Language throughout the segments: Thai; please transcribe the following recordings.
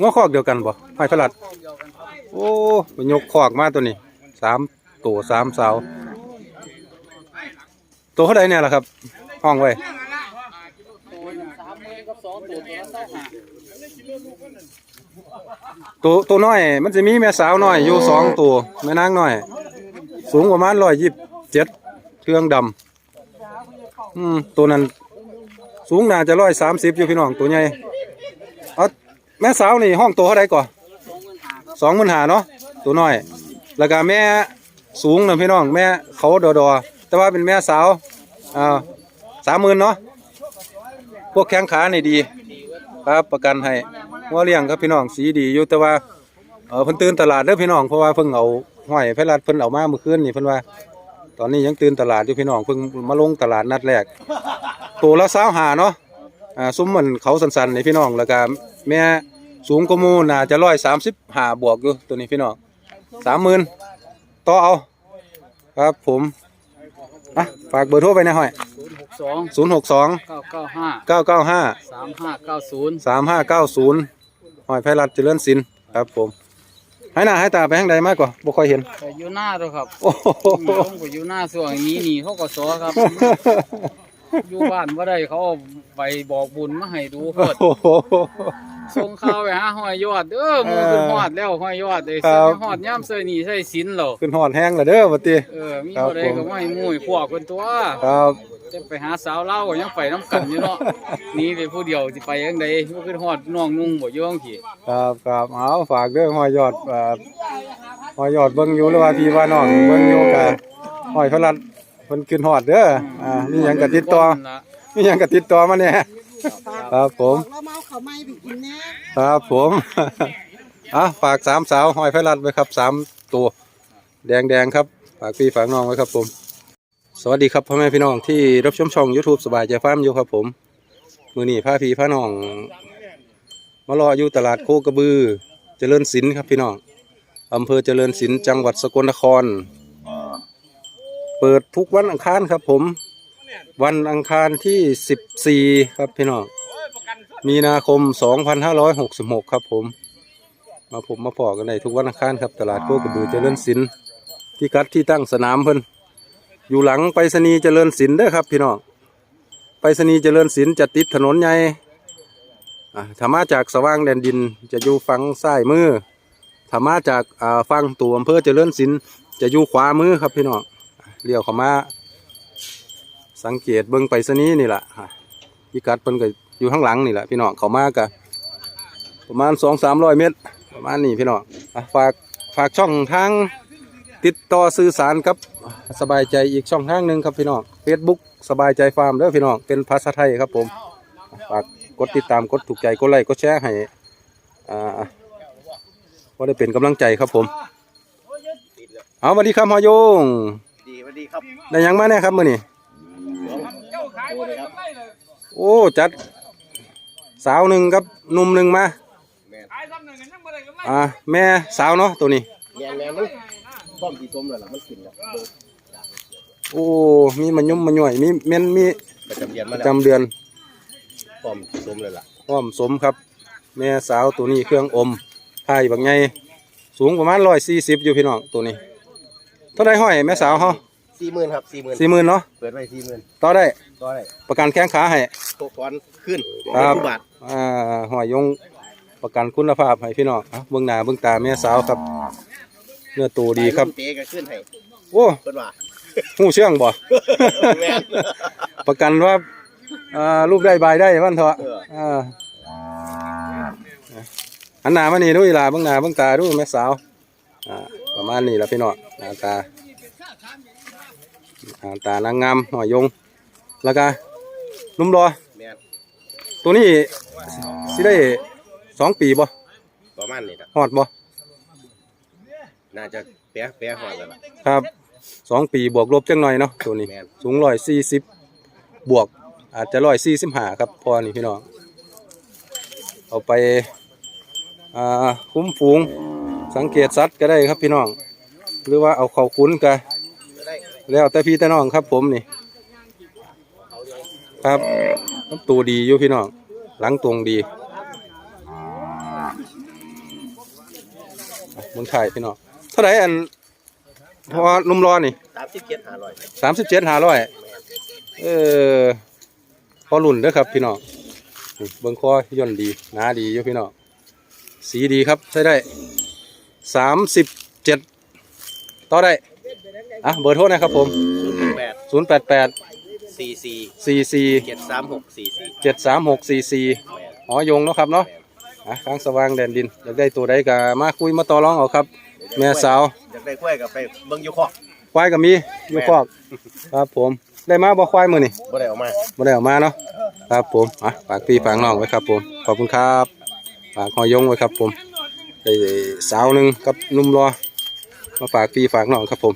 งอคอกเดียวกันบ่ห้อยพลัด โอ้ไปยกคอกมาตัวนี้สามตัวสามสาว ตัวเท่าใดเนี่ยล่ะครับ ห้องไว้ตัวตัวน้อย มันจะมีแม่สาวน้อยอยู่สองตัวแม่นางน้อย สูงประมาณร้อยยี่สิบเจ็ด รื่อง ดำอืมตัวนั้น สูงน่าจะร้อยสามสิบอยู่พี่น้องตัวใหญ่เอาแม่สาวนี่ห้องตัวเท่าไรก่อนสองหมื่นหาเนาะตัวน้อย แล้วก็แม่สูงนะพี่น้องแม่เขาดอดอแต่ว่าเป็นแม่สาวอ่าสามหมื่นเนาะพวกแข้งขานี่ดี ครับประกันให้ว่าเลี้ยงครับพี่น้องสีดีอยู่แต่ว่าเออเพิ่นตื่นตลาดเด้อพี่น้องเพราะว่าเพิ่งเอาห้อยไพรัดเพิ่นเอามาเมื่อคืนนี่เพิ่นว่า ตอนนี้ยังตื่นตลาดอยู่พี่น้องเพิ่งมาลงตลาดนัดแรก ตัวละสาวหาเนาะอ่าซุ้มเหมือนเขาสันๆนี่พี่น้องแล้วก็แม่สูงกว่าหมูน่าจะร้อยสามสิบห้าบวกอยู่ตัวนี้พี่น้องสามหมื่นต่อเอา ครับผมอะฝากเบอร์โทรไปนะห้อยศูนย์หกสองศูนย์หกสองเก้าเก้าห้าเก้าเก้าห้าสามห้าเก้าศูนย์สามห้าเก้าศูนย์หอยไพรัตเจริญศิลป์ครับผม ให้หน้าให้ตาไปทางใดมากกว่าบ่ค่อยเห็นไปอยู่หน้าด้วยครับโอ้โหผมก็อยู่หน้าส่วนนี้นี่เขาก็สอครับ อยู่บ้านว่าได้เขาเอาใบบอกบุญมาให้ดูเพิดโอ้โห ส่งข่าวไปหาห้อยยอดเด้อมือขึ้นฮอดแล้วห้อยยอดเลยครัใส่บ ฮอดย่ำใส่นี่ใส่สินเหรอขึ้นหอดแห้งแล้วเด้อบัดนี้ เออมีครับบ่ได้ผม ก็ไม่มุ่ยพวกคนตัว ครับ จะไปหาสาวเล่าวก็ยังไปน้ำกันอยู่เนาะหนี่ไปผู้เดียวสิไปยังไดบ่ขึ้นฮอดน้องนุ่งบ่อยู่จังซี่ครับครับเอาฝากเด้อหอยยอดอ่าหอยยอดเบิ่งอยู่หรือว่าพี่ว่าน้องเบิ่งอยู่กะหอยไพรัตเพิ่นขึ้นฮอดเด้ออ่ามีหยังก็ติดต่อคนละมีหยังก็ติดต่อมาเนี่ยครับผม เราเมาเขาไม่ไปกินแน่ครับผม อะฝากสามสาวหอยไฟรัดไว้ครับสามตัว แดงแดงๆครับ ฝากพี่ฝากน้องไว้ครับผม สวัสดีครับพ่อแม่พี่น้องที่รับชมช่อง YouTube สบายใจฟาร์มอยู่ครับผม มือนี้พาพี่พาน้อง มารออยู่ตลาดโคกระบือ เจริญศิลป์ครับพี่น้องอำเภอเจริญศิลป์จังหวัดสกลนคร เปิดทุกวันอังคารครับผม วันอังคารที่ 14 ครับพี่น้องมีนาคม 2566 ครับผม มาผมมาพอกันในทุกวันอังคารครับ ตลาดโคกระบือเจริญศิลป์ที่กัดที่ตั้งสนามเพิ่น อยู่หลังไปรษณีย์เจริญศิลป์เด้อครับ พี่น้องไปรษณีย์เจริญศิลป์จะติดถนนใหญ่อ่าถ้ามาจากสว่างแดนดินจะอยู่ฝั่งซ้ายมือถ้ามาจากฝั่งตัวอำเภอเจริญศิลป์จะอยู่ขวามือครับพี่น้องเลี้ยวเข้ามาสังเกตเบิ่งไปรษณีย์นี่แหละพี่กัดเพิ่นก็อยู่ข้างหลังนี่แหละพี่น้องเข้ามากะประมาณสองสามร้อยเมตร ประมาณนี้พี่น้องฝากฝากช่องทางติดต่อสื่อสารกับ สบายใจอีกช่องทางหนึ่งครับพี่น้อง Facebook สบายใจฟาร์มเด้อพี่น้องเป็นภาษาไทยครับผมฝากกดติดตามกดถูกใจกดไลค์กดแชร์ให้อ่าว่าได้เป็นกำลังใจครับผม เอาสวัสดีครับหอยงดีสวัสดีครับได้หยังมาแน่ครับมื้อนี้ดูเลยครับโอ้จัด สาวหนึ่งกับหนุ่มหนึ่งมาอ่าแม่สาวเนาะตัวนี้แมนแมนมันป้อมสีส้มเลยล่ะมันขึ้นแล้ว โอ้ มีมันยุ่มมันย่อยมีแม่นมีประจำเดือนมาประแล้วจำเดือนป้อมสีส้มเลยล่ะพร้อมสมครับ แม่สาวตัวนี้เครื่องอมไทยบางไงสูงประมาณร้อยสี่สิบอยู่พี่น้องตัวนี้เท่าไรห้อยแม่สาวเขาสี่หมื่นครับสี่หมื่นสี่หมื่นเนาะเปิดไว้สี่หมื่นต่อได้ก็ได้ประกันแข้งขาให้โคฟอนขึ้นครับทุกบาทอ่าหอยยงประกันคุณภาพให้พี่น้องอะเบื้องหน้าเบื้องตาแม่สาวครับ เนื้อตัวดีครับ เตะก็ขึ้นให้โอ้ เปิดว่า หูเชื่องบ่ แมนประกันว่าอ่ารูปได้บายได้วันเถอะเอออ่าอันหนามานี่ดูอีหลาเบื้องหน้าเบื้องตาดูแม่สาวอ่าประมาณนี้แหละพี่น้องหน้าตาหน้าตานางงามหอยยง แล้วก็นุ่มรอ แมนตัวนี้สิได้สองปีบ่ประมาณนี้ครับฮอดบ่น่าจะแปะแปะหอดแล้วล่ะครับ สองปีบวกลบจังหน่อยเนาะตัวนี้แม่นสูงร้อยสี่สิบบวกอาจจะร้อยสี่สิบห้าครับพอนี่พี่น้องเอาไปอ่าคุ้มฝูงสังเกตสัตว์ก็ได้ครับพี่น้อง หรือว่าเอาเขาคุ้นก็ได้แล้วแต่พี่แต่น้องครับผมนี่ ครับน้ำตัวดีอยู่พี่น้องหลังตรงดีอะเมึงถ่ายพี่น้องเท่าไหร่อัน พอนุ่มร้อนนี่สามสิบเจ็ดห้าร้อยสามสิบเจ็ดห้าร้อยเออพอรุ่นเด้อครับพี่น้องนี่เบิ้งคอย่นดีหนาดีอยู่พี่น้องสีดีครับใช้ได้สามสิบเจ็ดต่อได้อะเบอร์โทรนะครับผมแปดศูนย์แปดแปดสี่สี่สี่สี่เจ็ดสามหกสี่สี่เจ็ดสามหกสี่สี่หอยงเนาะครับเนาะอะข้างสว่างแดนดินอยากได้ตัวใดก็มาคุยมาต่อรองเอาครับ แม่สาว อยากได้กล้วยกับไปเบิ้งอยูคอกควายก็มีอยู่คอกครับผม ได้มาบ่ควายมือนี่บ่ได้เออกมาบ่ได้เออกมาเนาะครับผมอะฝากพี่ฝากน้องไว้ครับผม ขอบคุณครับฝากหอยงไว้ครับผมได้สาวหนึ่งกับหนุ่มรอ มาฝากพี่ฝากน้องครับผม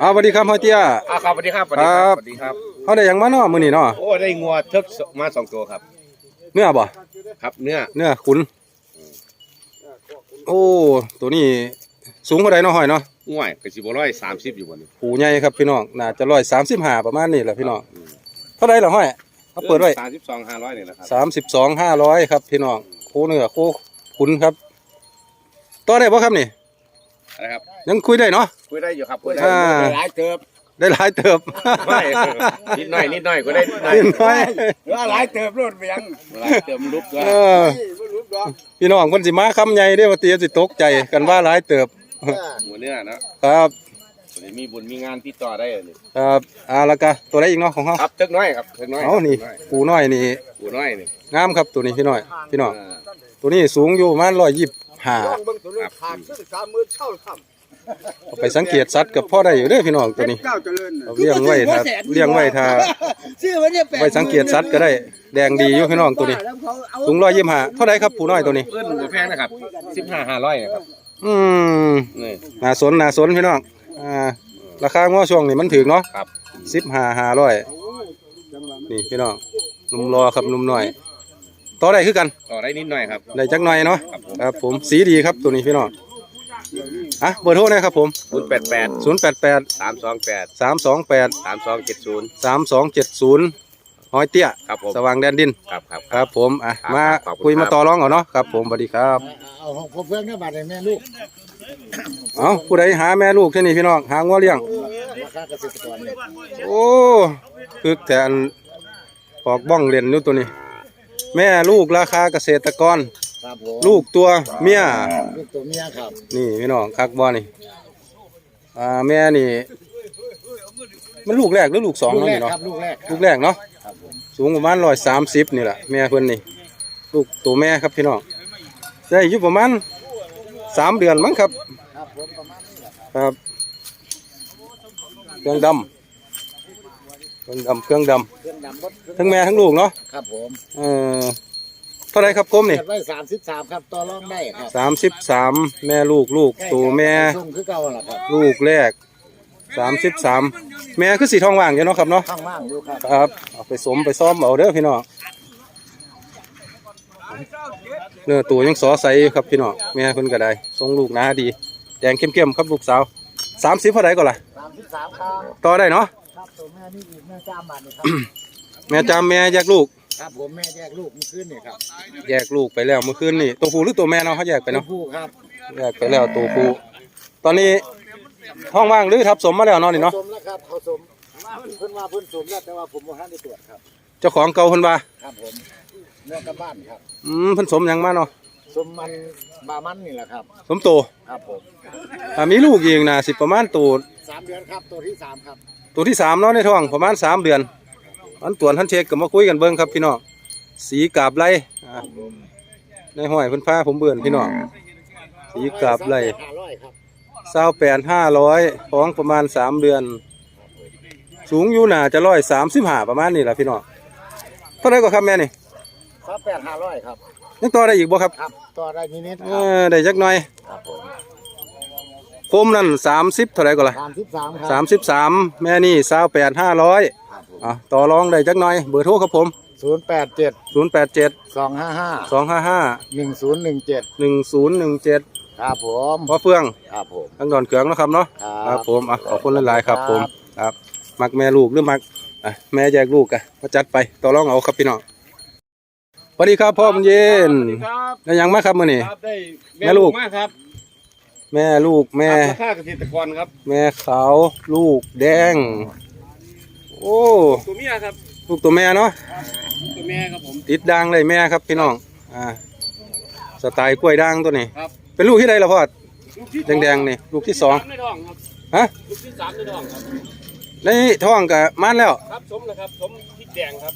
เอาสวัสดีครับหอยเตี้ยอ่าครับสวัสดีครับสวัสดีครับสวัสดีครับเขาได้หยังมาเนาะมือนี่เนาะโอ้ได้งัวเทิกมาสองตัวครับ เนื้อบ่ครับเนื้อเนื้อขุน โอ้ ตัวนี้สูงเท่าไรเนาะหอยเนาะง่วยกระสิบร้อยสามสิบอยู่บนนี้หูใหญ่ครับพี่น้องน่าจะร้อยสามสิบห้าประมาณนี้แหละพี่น้องเท่าไรเหรอห้อยเขาเปิดไว้สามสิบสองห้าร้อยนี่แหละครับสามสิบสองห้าร้อยครับพี่น้องโคเนื้อโคขุนครับต่อได้ป่ะครับนี่นะครับยังคุยได้เนาะคุยได้อยู่ครับคุยได้อ่าหลายเติบ ได้หลายเติบไม่นิดหน่อยนิดหน่อยก็ได้นิดหน่อยนิดหน่อยว่าหลายเติบรถไปยังหลายเติบลุกก็เออพี่น้องคนสิมาคำใหญ่เด้อว่าเตียสิตกใจกันว่าหลายเติบหมูเนื้อเนาะครับวันนี้มีบุญมีงานติดต่อได้เลยครับอ่าแล้วก็ตัวได้อีกเนาะของเขาครับเทิกน้อยครับเทิกน้อยเอานี่ปูน้อยนี่ปูน้อยนี่งามครับตัวนี้พี่น้อยพี่น้องอ่าตัวนี้สูงอยู่ประมาณร้อยยี่สิบห้าครับ เอาไปสังเกตสัตว์กับพ่อได้อยู่เด้อพี่น้องตัวนี้เอาเลี้ยงไว้ถ้าเลี้ยงไว้ถ้าไว้สังเกตสัตว์ก็ได้แดงดีอยู่พี่น้องตัวนี้สูงร้อยยี่สิบห้าเท่าไรครับผู้น้อยตัวนี้ เอิ้นบ่แพงนะครับสิบห้าห้าร้อยนะครับอืมนี่ น่าสนน่าสนพี่น้องอ่าราคาง้อช่วงนี้มันถึงเนาะครับ สิบห้าห้าร้อยนี่พี่น้องหนุ่มรอครับหนุ่มน้อยต่อได้คือกัน ต่อได้นิดหน่อยครับ ได้จักหน่อยเนาะครับผม ครับผมสีดีครับตัวนี้พี่น้อง อะเบอร์โทรนะครับผม ศูนย์แปดแปดศูนย์แปดแปดสามสองแปดสามสองแปดสามสองเจ็ดศูนย์สามสองเจ็ดศูนย์หอยเตี้ย ครับผมสว่างแดนดิน ครับครับ ครับผม อะ ครับมาขอบคุณคุยมาครับ ต่อรองเอาเนาะ ครับผมสวัสดีครับ เอาของพ่อเพื่อนเนี่ยบาทเลยแม่ลูกเอาผู้ใดหาแม่ลูกที่นี่พี่น้อง หางัวเลี้ยง ราคาเกษตรกรเนี่ยโอ้คือแต่อันออกบ้องเรียนนู่นตัวนี้ แม่ลูกราคาเกษตรกร ครับผมลูกตัวเมียลูกตัวเมียครับนี่พี่น้องคักบอนี่อ่าแม่นี่ มันลูกแรกหรือลูกสองลูกเนาะแรนี่กเนาะครับลูกแรกลูกแรกเนาะครับผมสูงประมาณร้อยสามสิบนี่แหละแม่เพิ่นนี่ ลูกตัวแม่ครับพี่น้องได้อยู่ประมาณสามเดือนมั้งครับ ครับผมประมาณนี้แหละครับครับเครื่องดำเครื่องดำเครื่องดเครื่องดำบดำทั้งแม่ทั้งลูกเนาะครับผมเออเท่าไรครับกลมนี่เปิดไว้สามสิบสามครับต่อรองได้ครับสามสิบสามแม่ลูกลูกตัวแม่ส่งคือเก่าแหละครับลูกแรกสามสิบสามแม่คือสีทองว่างอยู่เนาะครับเนาะข้างล่างอยู่ครับครับเอาไปสมไปซ้อมเอาเด้อพี่น้องเนื้อตัวยังสอใสอยู่ครับพี่น้องแม่เพิ่นก็ได้ทรงลูกหนาดี แดงเข้มๆครับลูกสาวสามสิบเท่าไรก่อนล่ะสามสิบสามครับต่อได้เนาะครับตัวแม่นี่อีกแม่จ้ามบาทนี่ครับแม่จามแม่แยกลูก ครับผมแม่แยกลูกเมื่อคืนนี่ครับแยกลูกไปแล้วเมื่อคืนนี่ตัวผู้หรือตัวแม่เนาะเขาแยกไปเนาะผู้ครับแยกไปแล้วตัวผู้ตอนนี้ห้องว่างหรือทับสมมาแล้วเนาะนี่เนาะสมแล้วครับเขาสมเพิ่นว่าเพิ่นสมแล้วแต่ว่าผมบ่ทันได้ตรวจครับเจ้าของเก่าเพิ่นว่าครับผมเนื้อกระบ้านครับอืมเพิ่นสมหยังมาเนาะสมมันบามันนี่แหละครับ สมโตครับผมอ่ามีลูกเองนะสิประมาณตัวสามเดือนครับตัวที่สามครับตัวที่สามเนาะในท้องประมาณสามเดือน อันตรวจท่านเช็คก็มาคุยกันเบิ่งครับพี่น้องสีกาบไรอ่าในห้อยเพิ่นพาผมเบื่อนพี่น้องสีกาบไรห้าร้อยครับเศร้าแปดห้าร้อยท้องประมาณสามเดือน สูงอยู่น่าจะร้อยสามสิบห้าประมาณนี้แหละพี่น้องเท่าไหรก็ครับแม่นี่สามแปดห้าร้อยครับยังต่อได้อีกบ่ครับครับต่อได้นิดๆเอครับอได้จักหน่อยครับผมโคมนั่นสามสิบเท่าไหรก็ล่ะสามสิบสามครับสามสิบสามแม่นี่เศร้าแปดห้าร้อยครับผม อะต่อรองได้จักหน่อยเบอร์โทรครับผม ศูนย์แปดเจ็ดศูนย์แปดเจ็ดสองห้าห้าสองห้าห้าหนึ่งศูนย์หนึ่งเจ็ดหนึ่งศูนย์หนึ่งเจ็ดครับผมพ่อเฟื่องครับผมทั้งดอนเขืองเนาะครับเนาะครับผมอะขอบคุณหลายๆครับผมครับมักแม่ลูกหรือมักอะแม่แยกลูกอะมาจัดไปต่อรองเอาครับพี่น้องสวัสดีครับพ่อบุญเย็นสวัสดีครับได้ยังมาครับมื้อนี้ ครับได้แม่ลูก มากครับแม่ลูกแม่ราคาเกษตรกรครับแม่ขาวลูกแดง โอ้ตัวเมียครับลูกตัวแม่เนาะตัวแม่ครับผมติดดังเลยแม่ครับพี่น้องอ่าสไตล์กล้วยด่างตัวนี้ ครับเป็นลูกที่ใดล่ะพ่อลูกที่แดงๆนี่ลูกที่สองามในท้องครับฮะลูกที่สามในท้องครับในท้องกับมันแล้ว ครับสมนะครับสมพริกแดงครับ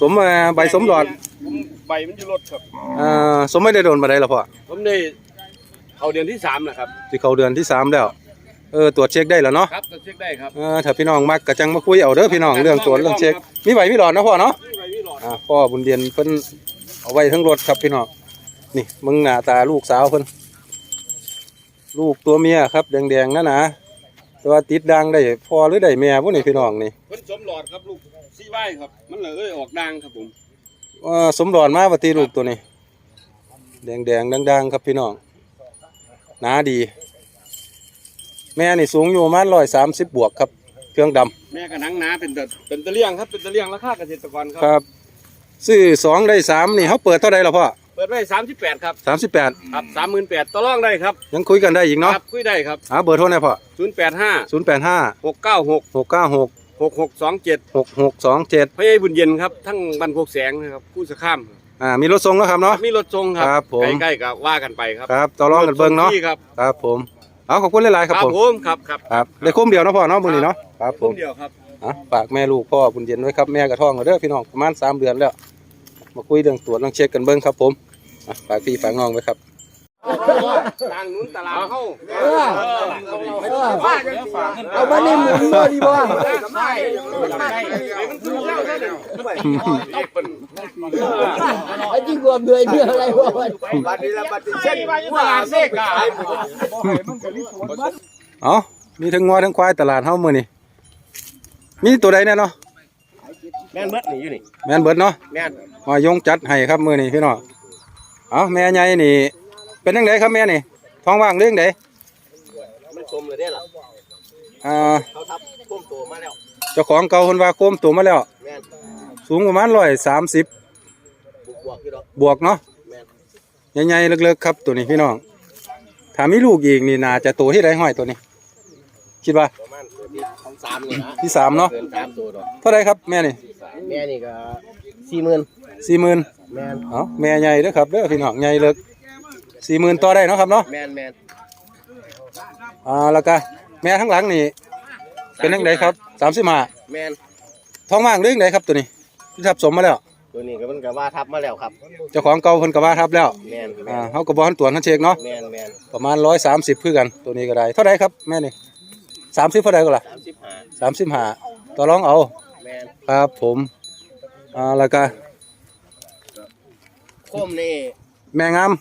สมมาใบสมหลอดผมใบมันอยู่รถครับอ่าสมไม่ได้โดนมาได้ล่ะพ่อผมได้เอาเดือนที่สามนะครับที่เขาเดือนที่สามแล้ว เออตรวจเช็คได้แล้วเนาะครับจะเช็คได้ครับเออถ้าพี่น้องมักกะจังมาคุยเอาเด้อพี่น้องเรื่องตรวจเรื่องเช็คมีใบมีหลอดนะพ่อเนาะไม่ใบไม่หลอดอ่าพ่อบุญเดียนเพิ่นเอาไว้ทั้งรถครับพี่น้องนี่มึงหน้าตาลูกสาวเพิ่นลูกตัวเมียครับแดงๆนั่นนะแตัวาติดดังได้พ่อหรือได้แม่พวกนี้พี่น้องนี่เพิ่นสมหลอดครับลูกซีไว้ครับมันเลยเอ้ยออกดังครับผมเอ่อสมหลอดมาปฏิลูกตัวนี้ แดงๆดังๆ ครับพี่น้องหนาดี แม่นี่สูงอยู่ประมาณร้อยสามสิบบวกครับ เครื่องดำแม่กับหนังหนาเป็นตะเป็นตะเลียงครับเป็นตะเลียงราคาเกษตรกรคครับรับซื้อสองได้สามนี่เขาเปิดเท่าไหร่ละพ่อเปิดไว้สามสิบแปดครับสามสิบแปดครับสามหมื่นแปดต่อรองได้ครับยังคุยกันได้อีกเนาะครับคุยได้ครับหาเบอร์โทรหน่อยพ่อศูนย์แปดห้าศูนย์แปดห้าหกเก้าหกหกเก้าหกหกหกสองเจ็ดหกหกสองเจ็ดพระยายบุญเย็นครับทั้งบันโคกแสงนะครับผู้สะข้ามอ่ามีรถทรงแล้วครับเนาะ มีรถทรงครัครับผม ใกล้ๆกับว่ากันไปครับครับต่อรองกันเบิ่งเนาะรถทรงฟรีครับครับผม เอาขอบคุณหลายๆครับผมผมครับครับครับได้คุ้มเดียวเนาะพ่อเนาะมื้อนี้เนาะครับผผมมเดียวครับ อะฝากแม่ลูกพ่อบุญเย็นไว้ครับแม่กระท้องเอาเด้อพี่น้องประมาณสามเดือนแล้ว มาคุยเรื่องตรวจเรื่องเช็คกันเบิ่งครับผมอะฝากพี่ฝากน้องไว้ครับ ทางนู้นตลาดเข้าเอามานี่หมุนบ่ดีบ่ไอ้จริงกว่าเดื อยเดือยอะไรวะบัดนี้ละบัดนี้เช่นตลาดเซกาเอ๋อมีทั้งงัวทั้งควายตลาดเฮามื้อนี้มีตัวใดแน่เนาะแม่นเบิดนี่อยู่นี่แม่นเบิดเนาะแม่นมายงจัดให้ครับมื้อนี้พี่น้องเอาแม่ใหญ่นี่ เป็นจังไดครับแม่นี่ท้องว่างเรื่องใดมันสมเลยได้ล่ะอ่าเขาทับก้มตัวมาแล้วเจ้าของเก่าเพิ่นว่าโคมตัวมาแล้วแม่นสูงประมาณ130บวก บวกอยู่ดอกบวกเนาะแม่นใหญ่ๆเล็กๆครับตัวนี้พี่น้องถ้ามีลูกอีกนี่น่าจะตัวที่ได้ห้อยตัวนี้ คิดว่าประมาณตัวที่ของสามนี่นะที่สามเนาะเกินสามตัวดอกเท่าไรครับแม่นี่แม่นี่ก็สี่หมื่นสี่หมื่นแม่นเอาแม่ใหญ่เด้อครับเด้อพี่น้องใหญ่เลิกสี่หมื่นต่อได้เนาะครับเนาะแม่นแม่นอ่าแล้วก็แม่ทั้งหลังนี่เป็นยังไงครับสามสิบห้าแม่นท้องว่างเรื่องไหนครับตัวนี้ที่ทับสมมาแล้ว ตัวนี้ก็มันก็ว่าทับมาแล้วครับเจ้าของเก่าเพิ่นก็ว่าทับแล้วแม่นอ่าแม่นเขาก็บอกให้ตรวจให้เช็คเนาะแม่นแม่นประมาณร้อยสามสิบคือกันตัวนี้ก็ได้เท่าไรครับแม่นี่สามสิบเท่าไรก็ล่ะสามสิบห้าสามสิบห้าต่อรองเอาแม่นครับผมอ่าแล้วก็โคมนี่แม่งาม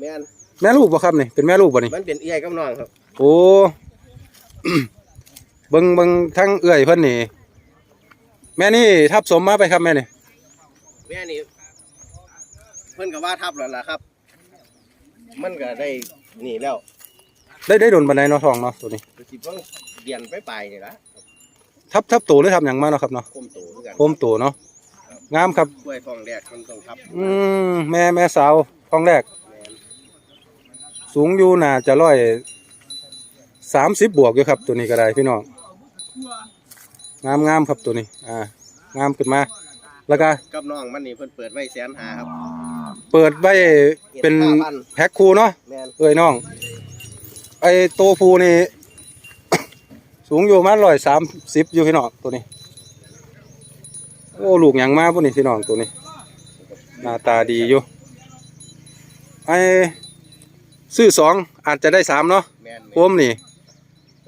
แม่นแม่ลูกบ่ครับนี่เป็นแม่ลูกบ่นี่มันเป็นเอี้ยกับน้องครับโอ้เบิ่งเบิ่งทั้งเอื้อยเพิ่นนี่ แม่นี่ทับสมมาไปครับแม่นี่ แม่นี่เพิ่นก็ว่าทับแล้วล่ะครับ มันก็ได้นี่แล้วได้ได้โดนบันไดเนาะทองเนาะตัวนี้ก็สิเพิ่งเดียนไปไปนี่ละทับทับโตหรือทับหยังมาเนาะครับเนาะโคมโตคือกันโคมโตเนาะงามครับ กล้วยทองแดกมันต้องทับอืมแม่แม่สาวทองแรก แม่นสูงอยู่น่าจะร้อยสามสิบบวกอยู่ครับตัวนี้ก็ได้พี่น้องงามงามครับตัวนี้ อ่างามขึ้นมา แล้วก็กับน้องมันนี่เพิ่นเปิดไว้แสนหาครับเปิดไว้เป็น75,000แพ็คคูเนาะแม่นเอ้ยน้อง ไอ้โตฟูนี่ สูงอยู่ประมาร้อยสามสิบอยู่พี่น้องตัวนี้ โอ้ลูกหยังมาพวกนี้พี่น้องตัวนี้ หน้าตาดีอยู่ ไอ้ซื้อสองอาจจะได้สามเนาะแม่นโคมนี่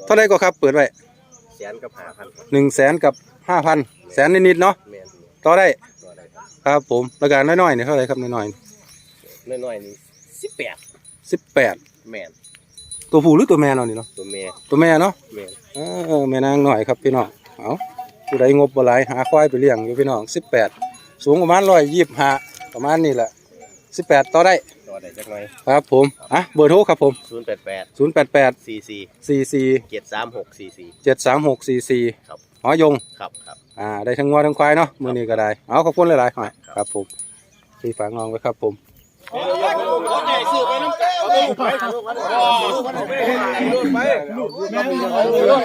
เท่าไรก็ครับ เปิดไว้แสนกับห้าพันหนึ่งแสนกับห้าพันแสนนิดๆเนาะแม่น ต่อได้ตัวใดครับครับผมราคาน้อยๆเนี่ยเท่าไรครับน้อยน้อยๆนี่สิบแปดๆสิบแปดแม่นตัวผู้หรือตัวแม่เนาะนี่เนาะตัวแม่ตัวแม่เนาะแม่นเออแม่นางหน่อยครับพี่น้องเอาผู้ใดงบบ่หลายหาควายไปเลี้ยงอยู่พี่น้องสิบแปดสูงประมาณร้อยยี่สิบห้าประมาณนี้แหละสิบแปดต่อได้ตัวได้จักหน่อยครับผมอะเบอร์โทรครับผมศูนย์แปดแปด088สี่สี่44เจ็ดสามหกสี่สี่73644ครับ หอยงครับครับอ่าได้ทั้งงัวทั้งควายเนาะมื้อนี้ก็ได้เอาขอบคุณหลายๆหอยครับผมพี่ฝากน้องไว้ครับผม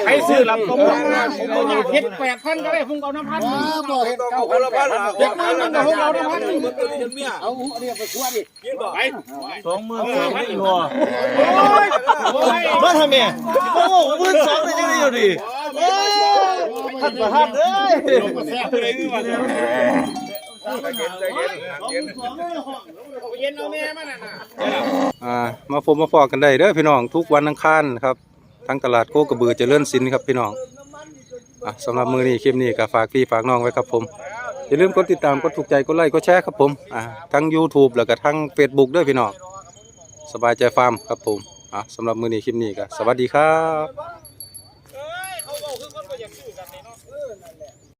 ใครซื้อลำผมผมอยากเฮ็ดแปดพันก็ได้ผมเอาน้ำพันบ่เห็นเก้าเฮ็ดพันก็ผมเอาน้ำพันเอาอันนี้ไปคั่วดิสองหมื่นสามพันหัวมาทำไมโอ้โหพื้นสองเลยจังอยู่ดิ ท่านประธานเอ้ยอ่ามาพบมาฟอกกันได้เด้อพี่น้องทุกวันอังคารครับทั้งตลาดโคกระบือเจริญสินครับพี่น้องอะสำหรับมือนี้คลิปนี้ก็ฝากพี่ฝากน้องไว้ครับผมอย่าลืมกดติดตามกดถูกใจกดไลค์กดแชร์ครับผมอ่าทั้ง YouTube แล้วก็ทั้ง Facebook ด้วยพี่น้องสบายใจฟาร์มครับผมอะสำหรับมือนี้คลิปนี้ก็สวัสดีครับ